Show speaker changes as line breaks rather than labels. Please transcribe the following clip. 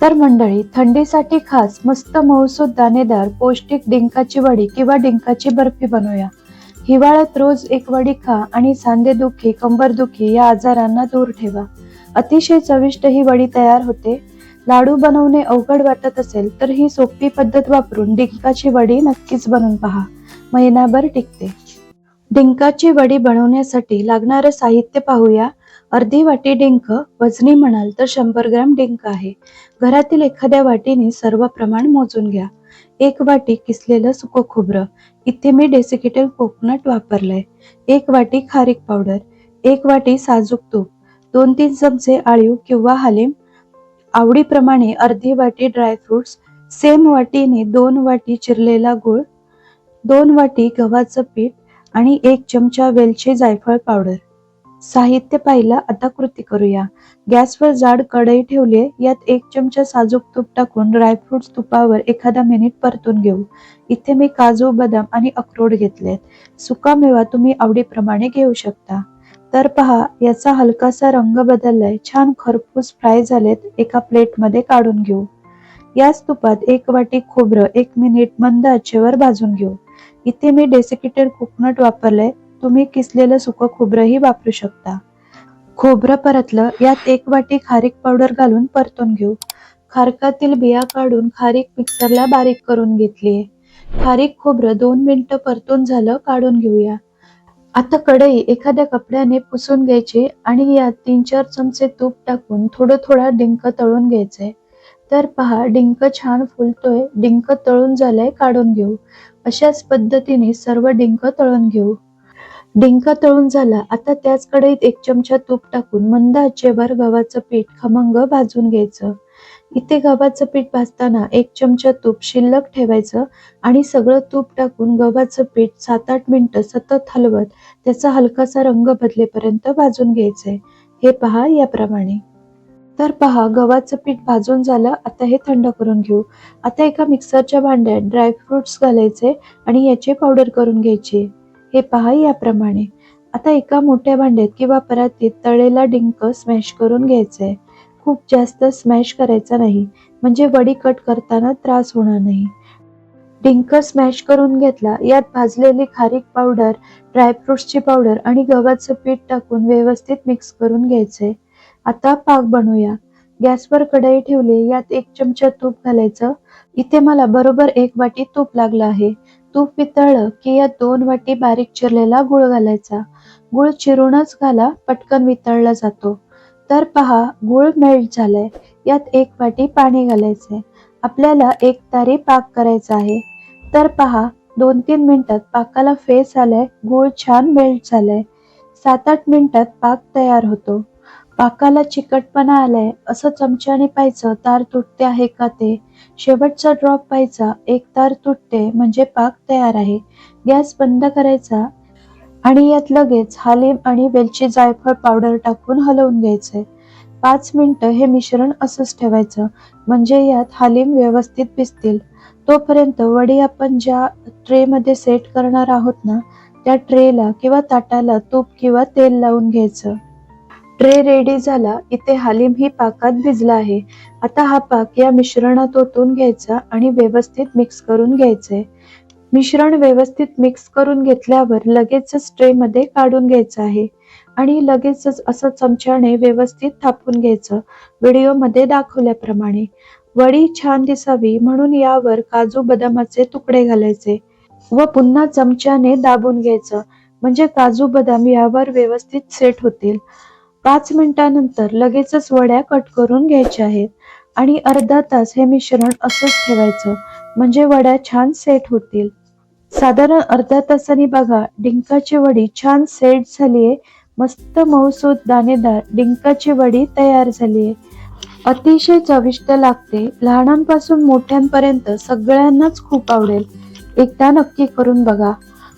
तर मंडळी थंडीसाठी खास मस्त मऊसूद दाणेदार पौष्टिक डिंकाची वडी किंवा डिंकाची बर्फी बनवूया. हिवाळ्यात रोज एक वडी खा आणि सांधेदुखी कंबरदुखी या आजारांना दूर ठेवा. अतिशय चविष्ट ही वडी तयार होते. लाडू बनवणे अवघड वाटत असेल तर ही सोपी पद्धत वापरून डिंकाची वडी नक्कीच बनवून पहा. महिनाभर टिकते. डिंकाची वडी बनवण्यासाठी लागणारं साहित्य पाहूया. अर्धी वाटी डिंक वजनी म्हणाल तर शंभर ग्रॅम डिंक आहे. घरातील एखाद्या वाटीने सर्व प्रमाण मोजून घ्या. एक वाटी किसलेलं सुकं खोबरं. इथे मी डेसिकेटेड कोकोनट वापरलंय. एक वाटी खारीक पावडर. एक वाटी साजूक तूप. दोन तीन चमचे आळीव किंवा हालीम. आवडीप्रमाणे अर्धी वाटी ड्रायफ्रुट्स सेम वाटीने दोन वाटी चिरलेला गुळ. दोन वाटी गव्हाचं पीठ आणि एक चमचा वेलची जायफळ पावडर. साहित्य पाहिलं आता कृती करूया. गॅसवर जाड कढई ठेवली यात एक चमचा साजूक तूप टाकून ड्रायफ्रुट्स तुपावर एखादा मिनिट परतून घेऊ. इथे मी काजू बदाम आणि अक्रोड घेतलेत. सुका मेवा तुम्ही आवडीप्रमाणे घेऊ शकता. तर पहा याचा हलकासा रंग बदललाय. छान खरपूस फ्राय झालेत एका प्लेटमध्ये काढून घेऊ. याच तुपात एक वाटी खोबरं एक मिनिट मंद आचेवर भाजून घेऊ. इथे मी डेसिकेटेड कोकोनट वापरलंय तुम्ही किसलेलं सुकं खोबरंही वापरू शकता. खोबरं परतलं यात एक वाटी खारीक पावडर घालून परतून घेऊ. खारकातील बिया काढून खारीक मिक्सरला बारीक करून घेतलीये खारीक खोबरं दोन मिनिटं परतून झालं काढून घेऊया. आता कढई एखाद्या कपड्याने पुसून घ्यायची आणि यात तीन चार चमचे तूप टाकून थोडं थोडा डिंक तळून घ्यायचंय तर पहा डिंक छान फुलतोय डिंक तळून झालंय काढून घेऊ. अशाच पद्धतीने सर्व डिंक तळून घेऊ. डिंक तळून झाला. आता त्याच कढईत एक चमचा तूप टाकून मंद आचेवर गव्हाचं पीठ खमंग भाजून घ्यायचं. इथे गव्हाचं पीठ भाजताना एक चमचा तूप शिल्लक ठेवायचं आणि सगळं तूप टाकून गव्हाचं पीठ सात आठ मिनिटं सतत हलवत त्याचा हलकासा रंग बदलेपर्यंत भाजून घ्यायचंय. हे पहा याप्रमाणे. तर पहा गव्हाचं पीठ भाजून झालं. आता हे थंड करून घेऊ. आता एका मिक्सरच्या भांड्यात ड्रायफ्रुट्स घालायचे आणि याची पावडर करून घ्यायची. हे पहा याप्रमाणे. आता एका मोठ्या भांड्यात किंवा परातीत तळेला डिंक स्मॅश करून घ्यायचंय. खूप जास्त स्मॅश करायचा नाही. म्हणजे वडी कट करताना त्रास होणार नाही. डिंक स्मॅश करून घेतला यात भाजलेली खारीक पावडर ड्रायफ्रुट्सची पावडर आणि गव्हाचं पीठ टाकून व्यवस्थित मिक्स करून घ्यायचंय. आता पाक बनवूया. गॅसवर कढई ठेवली यात एक चमचा तूप घालायचं. इथे मला बरोबर एक वाटी तूप लागलं आहे. तूप वितळलं की यात दोन वाटी बारीक चिरलेला गुळ घालायचा. गुळ चिरूनच घाला पटकन वितळला जातो. तर पहा गुळ मेल्ट झालाय. यात एक वाटी पाणी घालायचे आपल्याला एक तारी पाक करायचा आहे. तर पहा दोन तीन मिनिटात पाकाला फेस आलाय गुळ छान मेल्ट झालाय. सात आठ मिनिटात पाक तयार होतो. पाकाला चिकटपणा आलाय असं चमच्याने पाहायचं तार तुटते आहे का ते? शेवटचा ड्रॉप पाहायचा एक तार तुटते म्हणजे पाक तयार आहे. गॅस बंद करायचा आणि यात लगेच हालीम आणि वेलची जायफळ पावडर टाकून हलवून घ्यायचंय पाच मिनिटं हे मिश्रण असंच ठेवायचं म्हणजे यात हालीम व्यवस्थित भिजतील. तोपर्यंत वडी आपण ज्या ट्रे मध्ये सेट करणार आहोत ना त्या ट्रेला किंवा ताटाला तूप किंवा तेल लावून घ्यायचं. ट्रे रेडी झाला इथे हालीम ही पाकात भिजला आहे. आता हा पाक या मिश्रणात ओतून घ्यायचा आणि व्यवस्थित मिक्स करून घ्यायचंय मिश्रण व्यवस्थित मिक्स करून घेतल्यावर लगेचच ट्रे मध्ये काढून घ्यायचं आहे. आणि लगेचच असं चमच्याने व्यवस्थित थापून घ्यायचं. व्हिडिओमध्ये दाखवल्याप्रमाणे. वडी छान दिसावी म्हणून यावर काजू बदामाचे तुकडे घालायचे. व पुन्हा चमच्याने दाबून घ्यायचं. म्हणजे काजू बदाम यावर व्यवस्थित सेट होतील. पाच मिनिटानंतर लगेचच वड्या कट करून घ्यायच्या आहेत. आणि अर्धा तास हे मिश्रण असंच ठेवायचं. म्हणजे वड्या छान सेट होतील. साधारण अर्ध्या तासाने बघा डिंकाची वडी छान सेट झालीये. मस्त मऊसूद दाणेदार डिंकाची वडी तयार झालीये. अतिशय चविष्ट लागते. लहानांपासून मोठ्यांपर्यंत सगळ्यांनाच खूप आवडेल. एकदा नक्की करून बघा.